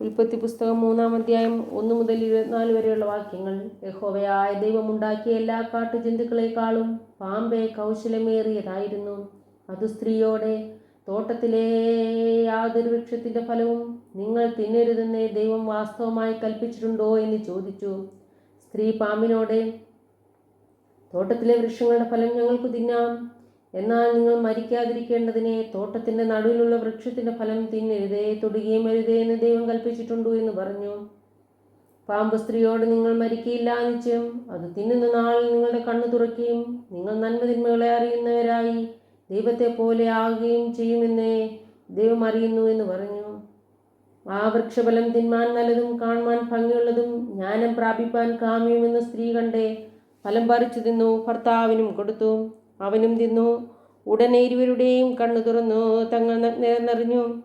ഉൽപ്പത്തി പുസ്തകം മൂന്നാം അധ്യായം ഒന്ന് മുതൽ ഇരുപത്തിനാല് വരെയുള്ള വാക്യങ്ങൾ. യഹോവയായ ദൈവമുണ്ടാക്കിയ എല്ലാ കാട്ടുജന്തുക്കളെക്കാളും പാമ്പെ കൗശലമേറിയതായിരുന്നു. അത് സ്ത്രീയോടെ തോട്ടത്തിലെ യാതൊരു വൃക്ഷത്തിന്റെ ഫലവും നിങ്ങൾ തിന്നരുതെന്ന് ദൈവം വാസ്തവമായി കൽപ്പിച്ചിട്ടുണ്ടോ എന്ന് ചോദിച്ചു. സ്ത്രീ പാമ്പിനോടെ തോട്ടത്തിലെ വൃക്ഷങ്ങളുടെ ഫലം ഞങ്ങൾക്ക് തിന്നാം. എന്നാൽ നിങ്ങൾ മരിക്കാതിരിക്കേണ്ടതിനെ തോട്ടത്തിന്റെ നടുവിലുള്ള വൃക്ഷത്തിന്റെ ഫലം തിന്നരുതേ തൊടുകയും അരുതേ എന്ന് ദൈവം കൽപ്പിച്ചിട്ടുണ്ടു എന്ന് പറഞ്ഞു. പാമ്പ് സ്ത്രീയോട് നിങ്ങൾ മരിക്കയില്ല നിശ്ചയം. അത് തിന്നുന്ന നാളിൽ നിങ്ങളുടെ കണ്ണു തുറക്കുകയും നിങ്ങൾ നന്മതിന്മകളെ അറിയുന്നവരായി ദൈവത്തെ പോലെ ആകുകയും ചെയ്യുമെന്നേ ദൈവം അറിയുന്നു എന്ന് പറഞ്ഞു. ആ വൃക്ഷഫലം തിന്മാൻ നല്ലതും കാണുവാൻ ഭംഗിയുള്ളതും ജ്ഞാനം പ്രാപിപ്പാൻ കാമ്യമെന്ന് സ്ത്രീ കണ്ടേ ഫലം പറിച്ചു തിന്നു ഭർത്താവിനും കൊടുത്തു. അവനും തിന്നു. ഉടനെ ഇരുവരുടെയും കണ്ണു തുറന്നു തങ്ങൾ നിറഞ്ഞു.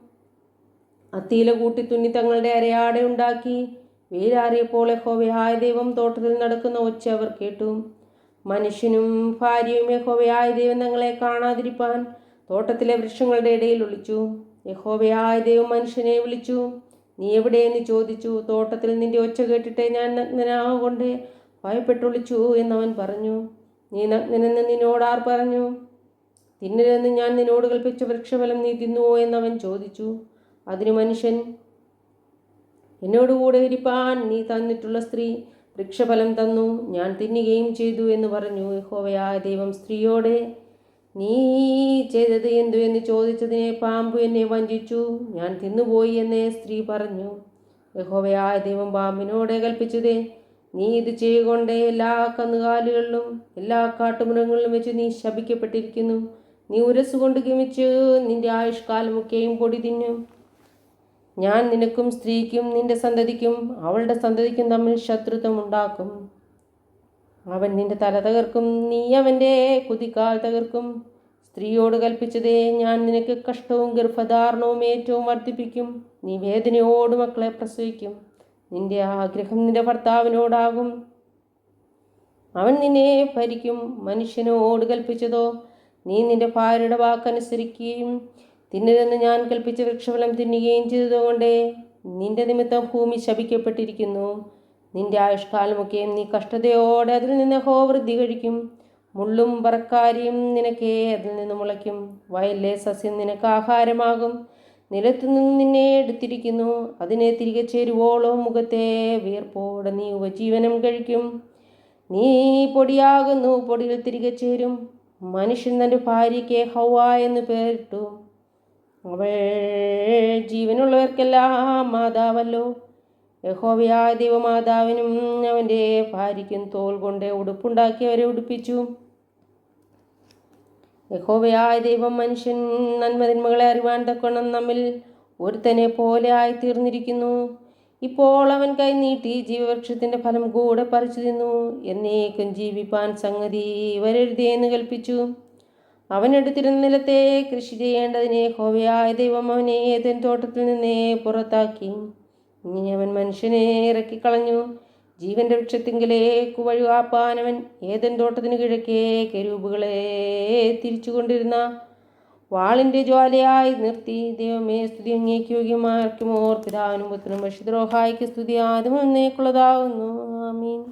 അത്തീല കൂട്ടി തുന്നി തങ്ങളുടെ അരയാടെ ഉണ്ടാക്കി. വീരാറിയപ്പോൾ യഹോവയായ ദൈവം തോട്ടത്തിൽ നടക്കുന്ന ഒച്ച അവർ കേട്ടു. മനുഷ്യനും ഭാര്യയും യഹോവയായ ദൈവം തങ്ങളെ കാണാതിരിപ്പാൻ തോട്ടത്തിലെ വൃക്ഷങ്ങളുടെ ഇടയിൽ ഒളിച്ചു. യഹോവയായ ദൈവം മനുഷ്യനെ വിളിച്ചു. നീ എവിടെയെന്ന് ചോദിച്ചു? തോട്ടത്തിൽ നിന്റെ ഒച്ച കേട്ടിട്ടേ ഞാൻ നഗ്നനാകൊണ്ട് ഭയപ്പെട്ടൊളിച്ചു എന്നവൻ പറഞ്ഞു. നീ നഗ്നനെന്ന് നിന്നോടാർ പറഞ്ഞു? തിന്നരെന്ന് ഞാൻ നിന്നോട് കൽപ്പിച്ച വൃക്ഷഫലം നീ തിന്നുവോ എന്നവൻ ചോദിച്ചു. അതിന് മനുഷ്യൻ എന്നോടുകൂടെ ഇരിപ്പാൻ നീ തന്നിട്ടുള്ള സ്ത്രീ വൃക്ഷഫലം തന്നു. ഞാൻ തിന്നുകയും ചെയ്തു എന്ന് പറഞ്ഞു. യഹോവയായ ദൈവം സ്ത്രീയോടെ നീ ചെയ്തത് എന്തു? എന്ന് ചോദിച്ചതിനെ പാമ്പ് എന്നെ വഞ്ചിച്ചു. ഞാൻ തിന്നുപോയി എന്നേ സ്ത്രീ പറഞ്ഞു. യഹോവയായ ദൈവം പാമ്പിനോടെ കൽപ്പിച്ചതേ നീ ഇത് ചെയ്യുകൊണ്ടേ എല്ലാ കന്നുകാലികളിലും എല്ലാ കാട്ടുമൃഗങ്ങളിലും വെച്ച് നീ ശപിക്കപ്പെട്ടിരിക്കുന്നു. നീ ഉരസുകൊണ്ട് ഗമിച്ച് നിന്റെ ആയുഷ്കാലമൊക്കെയും പൊടി തിന്നും. ഞാൻ നിനക്കും സ്ത്രീക്കും നിന്റെ സന്തതിക്കും അവളുടെ സന്തതിക്കും തമ്മിൽ ശത്രുത്വം ഉണ്ടാക്കും അവൻ നിന്റെ തല തകർക്കും നീ അവന്റെ കുതിക്കാൽ തകർക്കും. സ്ത്രീയോട് കൽപ്പിച്ചതേ ഞാൻ നിനക്ക് കഷ്ടവും ഗർഭധാരണവും ഏറ്റവും വർദ്ധിപ്പിക്കും. നീ വേദനയോട് മക്കളെ പ്രസവിക്കും. നിന്റെ ആഗ്രഹം നിന്റെ ഭർത്താവിനോടാകും. അവൻ നിന്നെ ഭരിക്കും. മനുഷ്യനോട് കൽപ്പിച്ചതോ നീ നിന്റെ ഭാര്യയുടെ വാക്കനുസരിക്കുകയും തിന്നതെന്ന് ഞാൻ കൽപ്പിച്ച വൃക്ഷഫലം തിന്നുകയും ചെയ്തതുകൊണ്ട് നിന്റെ നിമിത്തം ഭൂമി ശപിക്കപ്പെട്ടിരിക്കുന്നു. നിന്റെ ആയുഷ്കാലമൊക്കെ നീ കഷ്ടതയോടെ അതിൽ നിന്ന് ഹോവൃദ്ധി കഴിക്കും. മുള്ളും പറക്കാരിയും നിനക്കേ അതിൽ നിന്ന് മുളയ്ക്കും. വയലിലെ സസ്യം നിനക്ക് ആഹാരമാകും. നിലത്തു നിന്ന് എടുത്തിരിക്കുന്നു. അതിനെ തിരികെ ചേരുവോളോ മുഖത്തെ വീർപ്പോടെ നീ ഉപജീവനം കഴിക്കും. നീ പൊടിയാകുന്നു പൊടിയിൽ തിരികെ ചേരും. മനുഷ്യൻ തന്റെ ഭാര്യയ്ക്ക് ഹൗവ എന്ന് പേരിട്ടു. അവൾ ജീവനുള്ളവർക്കെല്ലാം മാതാവല്ലോ. യഹോവയായ ദൈവമാതാവിനും അവന്റെ ഭാര്യയ്ക്കും തോൽ കൊണ്ട് ഉടുപ്പുണ്ടാക്കി അവരെ ഉടുപ്പിച്ചു. യഹോവയായ ദൈവം മനുഷ്യൻ നന്മതിന്മകളെ അറിവാൻ തക്കണം നമ്മിൽ ഒരുത്തനെ പോലെ ആയിത്തീർന്നിരിക്കുന്നു. ഇപ്പോൾ അവൻ കൈ നീട്ടി ജീവവൃക്ഷത്തിന്റെ ഫലം കൂടെ പറിച്ചു തിന്നു. എന്നേക്കും ജീവിപ്പാൻ സംഗതി വരരുതേന്ന് കൽപ്പിച്ചു. അവനെടുത്തിരുന്ന നിലത്തെ കൃഷി ചെയ്യേണ്ടതിനെ ഹോവയായ ദൈവം അവനെ ഏതൻ തോട്ടത്തിൽ നിന്നേ പുറത്താക്കി. ഇനി അവൻ മനുഷ്യനെ ഇറക്കിക്കളഞ്ഞു. ജീവന്റെ വൃക്ഷത്തിങ്കിലേക്ക് വഴുവാപ്പാനവൻ ഏതൻ തോട്ടത്തിന് കിഴക്കേ കരൂപുകളെ തിരിച്ചു കൊണ്ടിരുന്ന വാളിന്റെ ജ്വാലയായി നിർത്തി. ദൈവമേ സ്തുതി അങ്ങേക്ക് യോഗ്യമാർക്കും ഓർപ്പിതാനും പുത്രനും പക്ഷിദ്രോഹായിക്ക് സ്തുതി ആദ്യം എന്നേക്കുള്ളതാകുന്നു ആമീൻ.